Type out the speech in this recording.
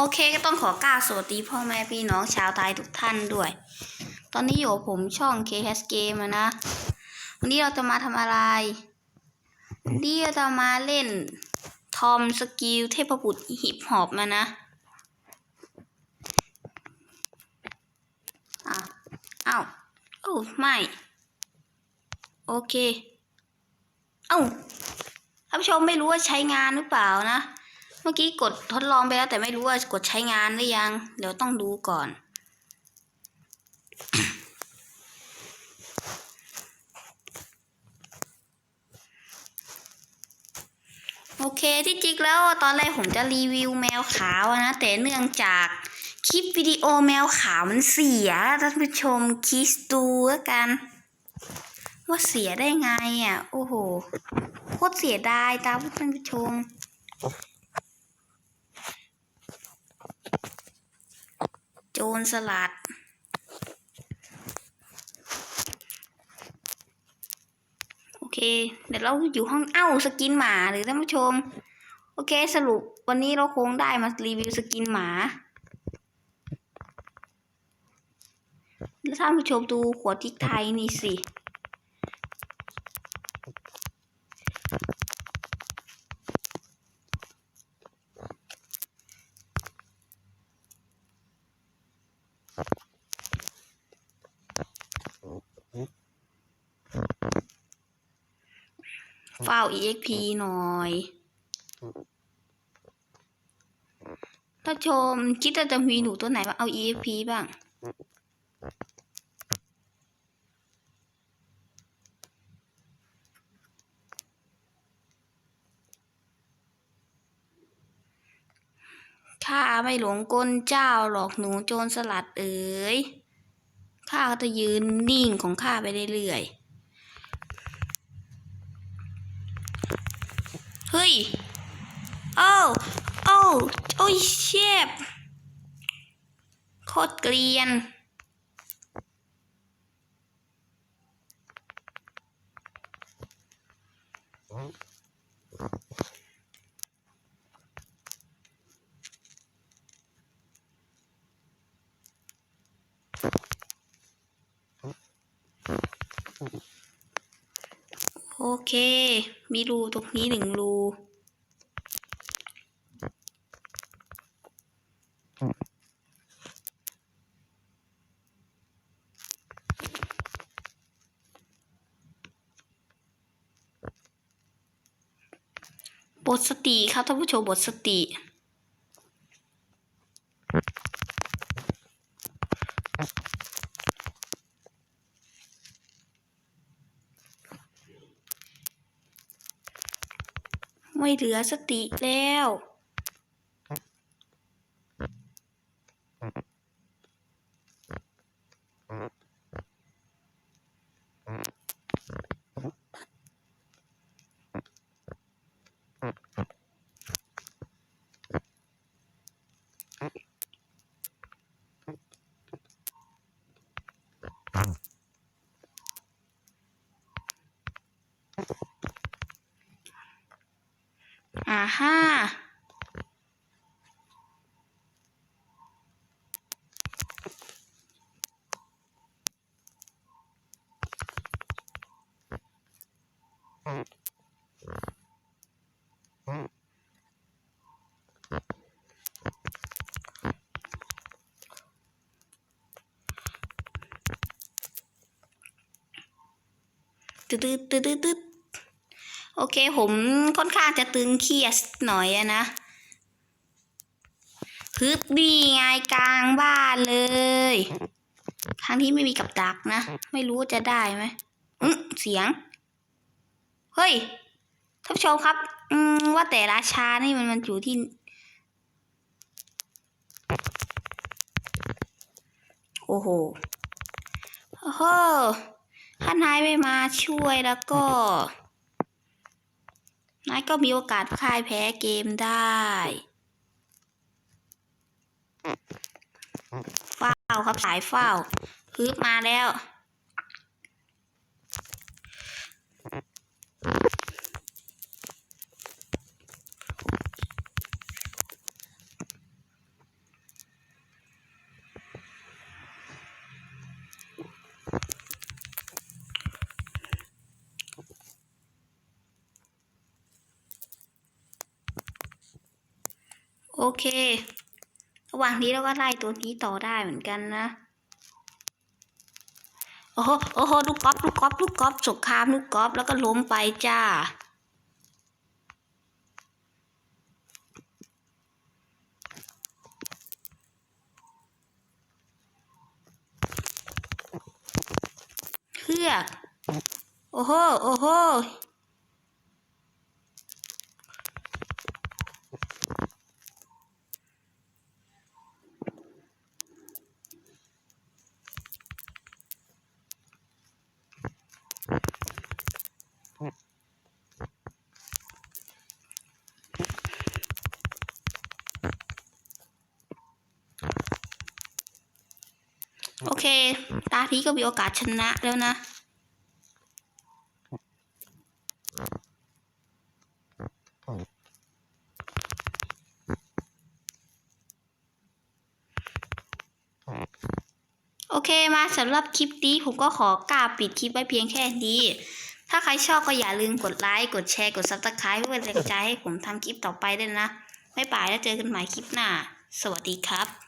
โอเคก็ต้องขอกล่าสวัสดีพ่อแม่พี่น้องชาวไทยทุกท่านด้วย ตอนนี้อยู่ผมช่อง KS Game นะ วันนี้เราจะมาทำอะไร วันนี้เราจะมาเล่นทอมสกิลเทพบุตรฮิปฮอปมานะอะเอ้าโอ้าไม่ โอเค เอ้าท่านผู้ชมไม่รู้ว่าใช้งานหรือเปล่านะ มื่อกี้กดทดลองไปแล้ว แต่ไม่รู้ว่ากดใช้งานหรือยัง เดี๋ยวต้องดูก่อน โอเคที่จริงแล้วตอนแรกผมจะรีวิวแมวขาวนะ แต่เนื่องจากคลิปวิดีโอแมวขาวมันเสียท่านผู้ชมคิดดูแล้วกัน ว่าเสียได้ไงอะ โอ้โหโคตรเสียดายตาท่านผู้ชม จรสลัด โอเค เดี๋ยวเราอยู่ห้องเอ้าสกินหมาหรือท่านผู้ชม โอเคสรุปวันนี้เราคงได้มารีวิวสกินหมาแล้วท่านผู้ชมดูขวดทิกไทยนี่สิ เฝ้า EXP หน่อยถ้าชมคิดว่าจะมีหนูตัวไหนบ้างเอา EXP บ้างข้าไม่หลงกลเจ้าหรอกหนูโจรสลัดเอ๋ยข้าก็จะยืนนิ่งของข้าไปเรื่อยๆ เฮ้ย โอ้โอ้โอ้ยเชฟโคตรเกลียนโอ เค มีรูตรงนี้หนึ่งรูบทสติครับท่านผู้ชมบทสติ ไม่เหลือสติแล้ว อ่าฮ่าตึ๊ดตึ๊ดตึ๊ดตึ๊ดตึ๊ด โอเค ผมค่อนข้างจะตึงเครียดหน่อยอะนะฮึบนี่ไงกลางบ้านเลยทางที่ไม่มีกับดักนะ ไม่รู้จะได้ไหมอืมเสียง เฮ้ยท่านผู้ชมครับ อืมว่าแต่ราชานี่มันมันอยู่ที่ โอ้โหโอ้โหถ้านายไม่มาช่วยแล้วก็ นายก็มีโอกาสพ่ายแพ้เกมได้เฝ้าครับสายเฝ้าฮึบมาแล้ว โอเค ระหว่างนี้เราก็ไล่ตัวนี้ต่อได้เหมือนกันนะ โอ้โห โอ้โห ลูกกอล์ฟลูกกอล์ฟลูกกอล์ฟสงครามลูกกอล์ฟแล้วก็ล้มไปจ้า เฮือก โอ้โห โอ้โห เค ตาทีก็มีโอกาสชนะแล้วนะ โอเคมาสำหรับคลิปนี้ผมก็ขอกราปิดคลิปไว้เพียงแค่นี้ ถ้าใครชอบก็อย่าลืมกดไลค์ กดแชร์ กดซับสไคร b e เพื่อเป็นแรงใจให้ผมทำคลิปต่อไปด้วยนะบ๊ายบายแล้วเจอกันใหม่คลิปหน้า สวัสดีครับ